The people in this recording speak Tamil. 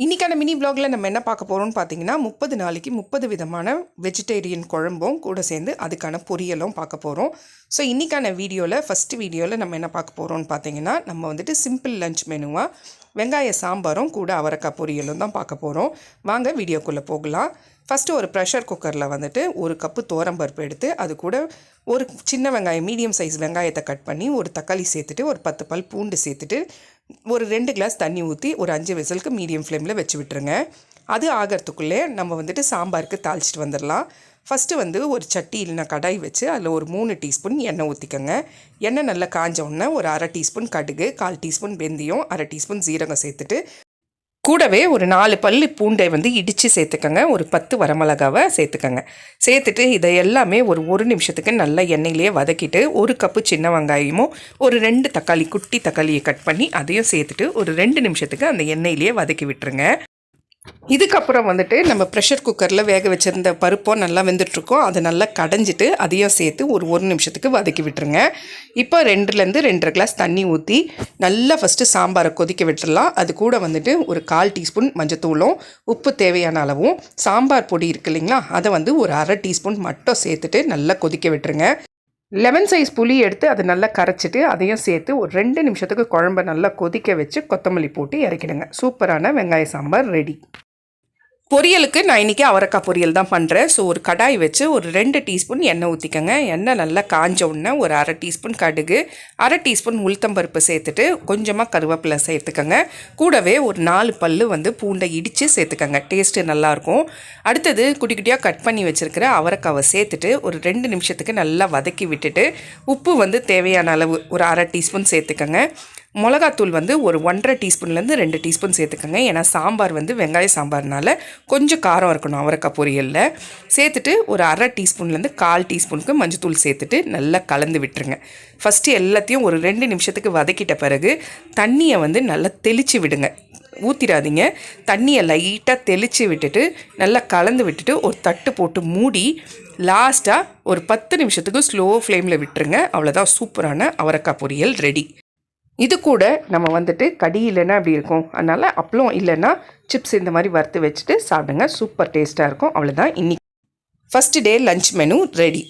இன்றைக்கான மினி வ்ளாகில் நம்ம என்ன பார்க்க போகிறோம்னு பார்த்தீங்கன்னா முப்பது நாளைக்கு முப்பது விதமான வெஜிடேரியன் குழம்பும் கூட சேர்ந்து அதுக்கான பொரியலும் பார்க்க போகிறோம் ஸோ இன்றைக்கான வீடியோவில் ஃபஸ்ட்டு வீடியோவில் நம்ம என்ன பார்க்க போகிறோம்னு பார்த்தீங்கன்னா நம்ம வந்துட்டு சிம்பிள் லஞ்ச் மெனுவாக வெங்காய சாம்பாரும் கூட அவரைக்காய் பொரியலும் தான் பார்க்க போகிறோம் வாங்க வீடியோக்குள்ளே போகலாம். ஃபஸ்ட்டு ஒரு ப்ரெஷர் குக்கரில் வந்துட்டு ஒரு கப்பு பருப்பு எடுத்து அது கூட ஒரு சின்ன வெங்காயம் மீடியம் சைஸ் வெங்காயத்தை கட் பண்ணி ஒரு தக்காளி சேர்த்துட்டு ஒரு பத்து பல் பூண்டு சேர்த்துட்டு ஒரு ரெண்டு கிளாஸ் தண்ணி ஊற்றி ஒரு அஞ்சு விசலுக்கு மீடியம் ஃப்ளேமில் வச்சு விட்டுருங்க. அது ஆகிறதுக்குள்ளே நம்ம வந்துட்டு சாம்பாருக்கு தாளிச்சிட்டு வந்துடலாம். ஃபஸ்ட்டு வந்து ஒரு சட்டி இல்லைனா கடாய் வச்சு அதில் ஒரு மூணு டீஸ்பூன் எண்ணெய் ஊற்றிக்கோங்க எண்ணெய் நல்லா காஞ்ச உடனே ஒரு அரை டீஸ்பூன் கடுகு கால் டீஸ்பூன் வெந்தயம் அரை டீஸ்பூன் ஜீரகம் சேர்த்துட்டு கூடவே ஒரு நாலு பல்லு பூண்டை வந்து இடித்து சேர்த்துக்கோங்க. ஒரு பத்து வரமிளகாவை சேர்த்துக்கோங்க. சேர்த்துட்டு இதை எல்லாமே ஒரு ஒரு நிமிஷத்துக்கு நல்லா எண்ணெயிலேயே வதக்கிட்டு ஒரு கப்பு சின்ன வெங்காயமும் ஒரு ரெண்டு தக்காளி குட்டி தக்காளியை கட் பண்ணி அதையும் சேர்த்துட்டு ஒரு ரெண்டு நிமிஷத்துக்கு அந்த எண்ணெயிலேயே வதக்கி விட்டுருங்க. இதுக்கப்புறம் வந்துட்டு நம்ம ப்ரெஷர் குக்கரில் வேக வச்சுருந்த பருப்போ நல்லா வெந்துட்டுருக்கோம். அதை நல்லா கடைஞ்சிட்டு அதையும் சேர்த்து ஒரு ஒரு நிமிஷத்துக்கு வதக்கி விட்டுருங்க. இப்போ ரெண்டுலேருந்து ரெண்டரை கிளாஸ் தண்ணி ஊற்றி நல்லா ஃபஸ்ட்டு சாம்பாரை கொதிக்க விட்டுடலாம் அது கூட வந்துட்டு ஒரு கால் டீஸ்பூன் மஞ்சத்தூளும் உப்பு தேவையான அளவும் சாம்பார் பொடி இருக்கு இல்லைங்களா? அதை வந்து ஒரு அரை டீஸ்பூன் மட்டும் சேர்த்துட்டு நல்லா கொதிக்க விட்டுருங்க. லெமன் சைஸ் புளி எடுத்து அதை நல்லா கரைச்சிட்டு அதையும் சேர்த்து ஒரு ரெண்டு நிமிஷத்துக்கு குழம்ப நல்லா கொதிக்க வச்சு கொத்தமல்லி போட்டு இறக்கிடுங்க. சூப்பரான வெங்காய சாம்பார் ரெடி. பொரியலுக்கு நான் இன்றைக்கி அவரைக்காய் பொரியல் தான் பண்ணுறேன் ஸோ ஒரு கடாய் வச்சு ஒரு ரெண்டு டீஸ்பூன் எண்ணெய் ஊற்றிக்கோங்க எண்ணெய் நல்லா காஞ்ச உடனே ஒரு அரை டீஸ்பூன் கடுகு அரை டீஸ்பூன் உளுத்தம்பருப்பு சேர்த்துட்டு கொஞ்சமாக கருவேப்பிலை சேர்த்துக்கோங்க. கூடவே ஒரு நாலு பல் வந்து பூண்டை இடித்து சேர்த்துக்கோங்க. டேஸ்ட்டு நல்லாயிருக்கும். அடுத்தது குட்டி குட்டியாக கட் பண்ணி வச்சுருக்கிற அவரைக்காவை சேர்த்துட்டு ஒரு ரெண்டு நிமிஷத்துக்கு நல்லா வதக்கி விட்டுட்டு உப்பு வந்து தேவையான அளவு ஒரு அரை டீஸ்பூன் சேர்த்துக்கோங்க. மிளகாத்தூள் வந்து ஒரு ஒன்றரை டீஸ்பூன்லேருந்து ரெண்டு டீஸ்பூன் சேர்த்துக்கோங்க. ஏன்னா சாம்பார் வந்து வெங்காய சாம்பார்னால கொஞ்சம் காரம் இருக்கணும் அவரைக்காய் பொரியலில். சேர்த்துட்டு ஒரு அரை டீஸ்பூன்லேருந்து கால் டீஸ்பூனுக்கு மஞ்சத்தூள் சேர்த்துட்டு நல்லா கலந்து விட்டுருங்க. ஃபஸ்ட்டு எல்லாத்தையும் ஒரு ரெண்டு நிமிஷத்துக்கு வதக்கிட்ட பிறகு தண்ணியை வந்து நல்லா தெளித்து விடுங்க. ஊற்றிடாதீங்க தண்ணியை லைட்டாக தெளித்து விட்டுட்டு நல்லா கலந்து விட்டுட்டு ஒரு தட்டு போட்டு மூடி லாஸ்ட்டாக ஒரு பத்து நிமிஷத்துக்கு ஸ்லோ ஃப்ளேமில் விட்டுருங்க. அவ்வளோதான் சூப்பரான அவரைக்காய் பொரியல் ரெடி இது கூட நம்ம வந்துட்டு கடி இல்லைன்னா அப்படி இருக்கும்? அதனால் அப்பளம் இல்லைன்னா சிப்ஸ் இந்த மாதிரி வறுத்து வச்சுட்டு சாப்பிடுங்க. சூப்பர் டேஸ்ட்டாக இருக்கும். அவ்வளோதான் இன்னைக்கு first day lunch menu ready